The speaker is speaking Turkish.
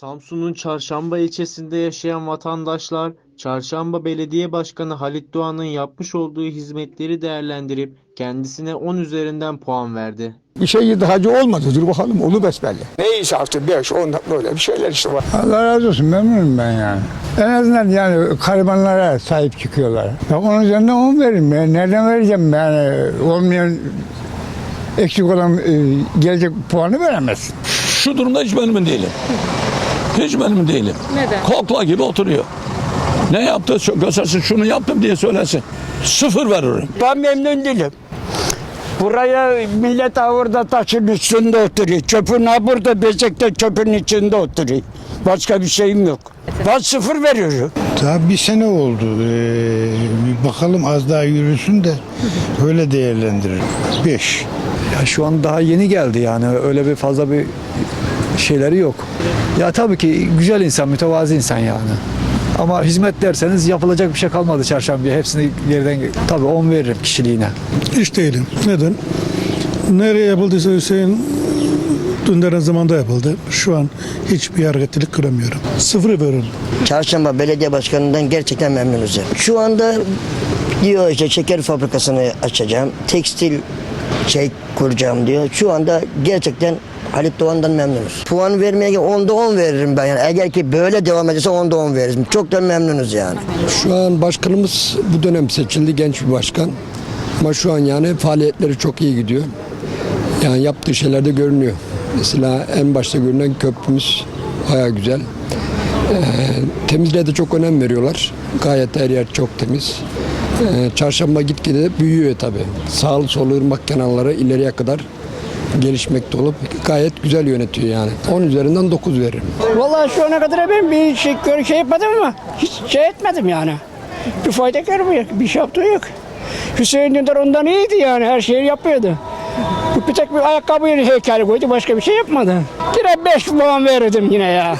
Samsun'un Çarşamba ilçesinde yaşayan vatandaşlar, Çarşamba Belediye Başkanı Halit Doğan'ın yapmış olduğu hizmetleri değerlendirip kendisine 10 üzerinden puan verdi. Bir şey hacı olmadı. Dur bakalım onu besbelli. Neyse artık 5, 10 böyle bir şeyler işte var. Allah razı olsun memnunum ben yani. En azından yani garibanlara sahip çıkıyorlar. Ben onun üzerinden 10 veririm. Ben nereden vereceğim yani olmayan eksik olan e, gelecek puanı veremezsin. Şu durumda hiç memnun değilim. Hiç memnun değilim. Neden? Kokla gibi oturuyor. Ne yaptı göstersin şunu yaptım diye söylesin. Sıfır veririm. Ben memnun değilim. Buraya millet orada taşın üstünde oturuyor. Çöpün ha burada bezekte çöpün içinde oturuyor. Başka bir şeyim yok. Ben sıfır veriyorum. Daha bir sene oldu. Ee, bir bakalım az daha yürüsün de öyle değerlendirir. Beş. Ya şu an daha yeni geldi yani öyle bir fazla bir şeyleri yok. Ya tabii ki güzel insan, mütevazi insan yani. Ama hizmet derseniz yapılacak bir şey kalmadı çarşambaya. Hepsini yerden tabii 10 veririm kişiliğine. Hiç değilim. Neden? Nereye yapıldıysa Hüseyin Dündar'ın zamanında yapıldı. Şu an hiçbir hareketlilik göremiyorum. Sıfır veririm. Çarşamba Belediye Başkanı'ndan gerçekten memnunuz. Şu anda diyor işte şeker fabrikasını açacağım, tekstil şey kuracağım diyor. Şu anda gerçekten Halit Doğan'dan memnunuz. Puan vermeye 10'da 10 veririm ben yani. Eğer ki böyle devam ederse 10'da 10 veririm. Çok da memnunuz yani. Şu an başkanımız bu dönem seçildi genç bir başkan. Ama şu an yani faaliyetleri çok iyi gidiyor. Yani yaptığı şeyler de görünüyor. Mesela en başta görünen köprümüz baya güzel. Ee, temizliğe de çok önem veriyorlar. Gayet her yer çok temiz. Ee, çarşamba gitgide büyüyor tabii. Sağlı sollu ırmak kenarları ileriye kadar gelişmekte olup gayet güzel yönetiyor yani. 10 üzerinden 9 veririm. Vallahi şu ana kadar ben bir şey, gör- şey yapmadım ama hiç şey etmedim yani. Bir fayda görmüyor. Bir şey yaptığı yok. Hüseyin Dündar ondan iyiydi yani. Her şeyi yapıyordu. Bir tek bir ayakkabı heykeli koydu. Başka bir şey yapmadı. Yine 5 puan verirdim yine ya.